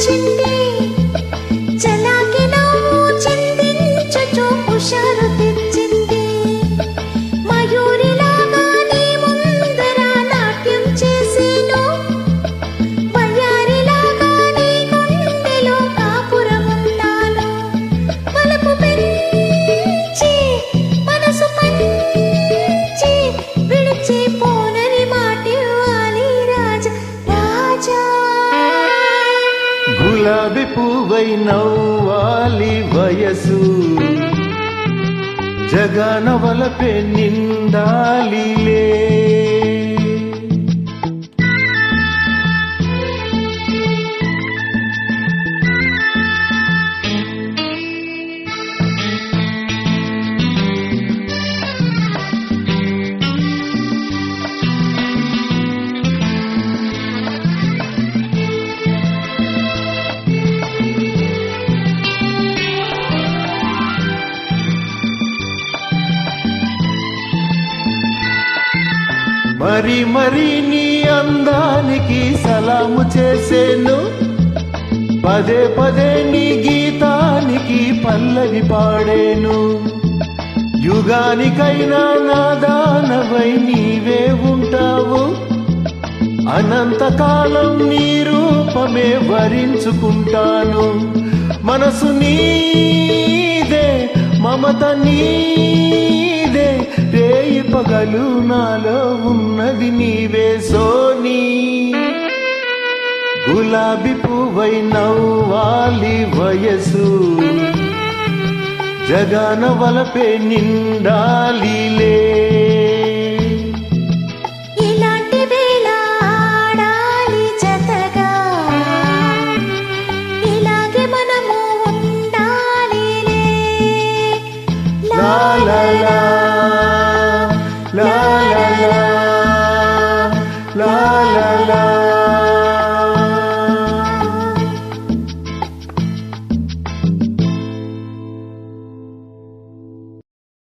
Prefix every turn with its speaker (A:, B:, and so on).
A: chính
B: గులాబీ పువ్వై నవ్వాలి వయసు. జగన వలపే మరి మరి నీ అందానికి సలాము చేసేను. పదే పదే నీ గీతానికి పల్లవి పాడేను. యుగానికైనా నాదానవై నీవే ఉంటావు. అనంతకాలం నీ రూపమే వరించుకుంటాను. మనసు నీదే మమత నీదే పగలు నాలో ఉన్నది నీవే సోనీ. గులాబీ పువ్వై నవ్వాలి వయసు. జగాన వలపే నిండాలి